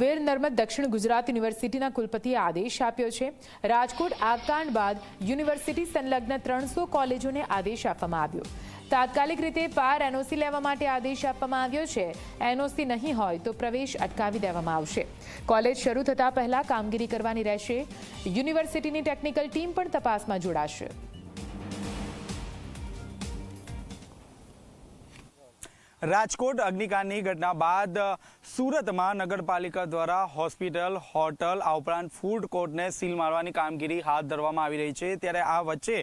વીર નર્મદ દક્ષિણ ગુજરાત યુનિવર્સિટીના કુલપતિએ આદેશ આપ્યો છે. રાજકોટ આગકાંડ બાદ યુનિવર્સિટી સંલગ્ન ત્રણસો કોલેજોને આદેશ આપવામાં આવ્યો. તાત્કાલિક રીતે પાર એનઓસી લેવા માટે આદેશ આપવામાં આવ્યો છે. એનઓસી નહીં હોય તો પ્રવેશ અટકાવી દેવામાં આવશે. કોલેજ શરૂ થતા પહેલા કામગીરી કરવાની રહેશે. યુનિવર્સિટીની ટેકનિકલ ટીમ પણ તપાસમાં જોડાશે. રાજકોટ અગ્નિકાંડની ઘટના બાદ સુરતમાં નગરપાલિકા દ્વારા હોસ્પિટલ, હોટલ, આ ઉપરાંત ફૂડ કોર્ટને સીલ મારવાની કામગીરી હાથ ધરવામાં આવી રહી છે. ત્યારે આ વચ્ચે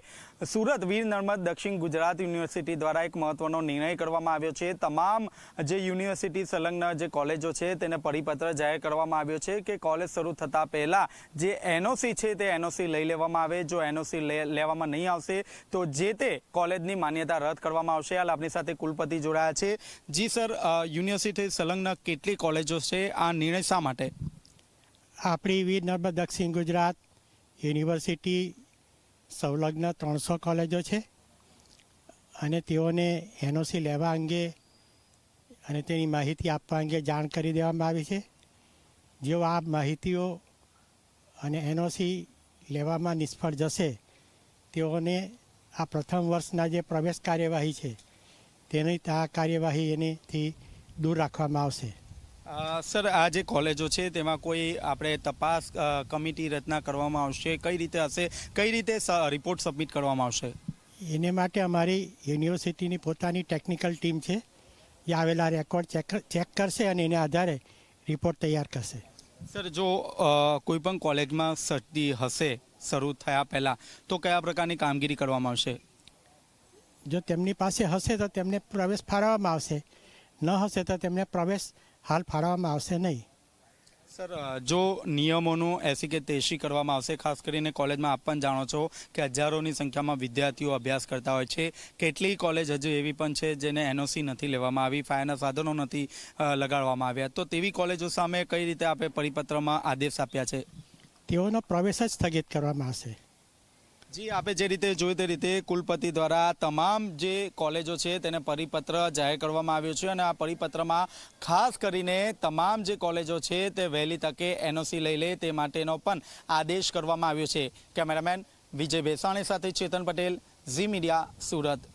સુરત વીર નર્મદ દક્ષિણ ગુજરાત યુનિવર્સિટી દ્વારા એક મહત્વનો નિર્ણય કરવામાં આવ્યો છે. તમામ જે યુનિવર્સિટી સંલગ્ન જે કોલેજો છે તેને પરિપત્ર જાહેર કરવામાં આવ્યો છે કે કોલેજ શરૂ થતાં પહેલાં જે એનઓસી છે તે એનઓસી લઈ લેવામાં આવે. જો એનઓસી લેવામાં નહીં આવશે તો જે તે કોલેજની માન્યતા રદ કરવામાં આવશે. હાલ આપણી સાથે કુલપતિ જોડાયા છે. જી સર યુનિવર્સિટી સંલગ્ન કેટલી કોલેજો છે? આ નિર્ણય શા માટે? આપણી વીર નર્મદ દક્ષિણ ગુજરાત યુનિવર્સિટી સંલગ્ન ત્રણસો કોલેજો છે અને તેઓને એનઓસી લેવા અંગે અને તેની માહિતી આપવા અંગે જાણ કરી દેવામાં આવી છે. જેઓ આ માહિતીઓ અને એનઓસી લેવામાં નિષ્ફળ જશે, તેઓને આ પ્રથમ વર્ષના જે પ્રવેશ કાર્યવાહી છે તેની આ કાર્યવાહી એનીથી દૂર રાખવામાં આવશે. સર આ જે કોલેજો છે તેમાં કોઈ આપણે તપાસ કમિટી રચના કરવામાં આવશે? કઈ રીતે હશે? કઈ રીતે સ- રિપોર્ટ સબમિટ કરવામાં આવશે? એને માટે અમારી યુનિવર્સિટીની પોતાની ટેકનિકલ ટીમ છે. એ આવેલા રેકોર્ડ ચેક ચેક કરશે અને એને આધારે રિપોર્ટ તૈયાર કરશે. સર જો કોઈ પણ કોલેજમાં સર્ટી હશે શરૂ થયા પહેલાં તો કયા પ્રકારની કામગીરી કરવામાં આવશે? જો તેમની પાસે હશે તો તેમને પ્રવેશ ફાળવવામાં આવશે. ન હશે તો તેમને પ્રવેશ હાલ ફાળવવામાં આવશે નહીં. સર જો નિયમોનું એસી કે તેસી કરવામાં આવશે ખાસ કરીને કોલેજમાં આપ પણ જાણો છો કે હજારોની સંખ્યામાં વિદ્યાર્થીઓ અભ્યાસ કરતા હોય છે. કેટલી કોલેજ હજુ એવી પણ છે જેને એનઓસી નથી લેવામાં આવી ફાયરના સાધનો નથી લગાડવામાં આવ્યા. તો તેવી કોલેજો સામે કઈ રીતે આપણે પરિપત્રમાં આદેશ આપ્યા છે? તેઓનો પ્રવેશ જ સ્થગિત કરવામાં આવશે. જી, આપે જે રીતે જોયું તે રીતે કુલપતિ દ્વારા તમામ જે કોલેજો છે તેને પરિપત્ર જાહેર કરવામાં આવ્યો છે અને આ પરિપત્રમાં ખાસ કરીને તમામ જે કોલેજો છે તે વહેલી તકે એનઓસી લઈ લે તે માટેનો પણ આદેશ કરવામાં આવ્યો છે. કેમેરામેન વિજય ભેસાણી સાથે ચેતન પટેલ, ઝી મીડિયા, સુરત.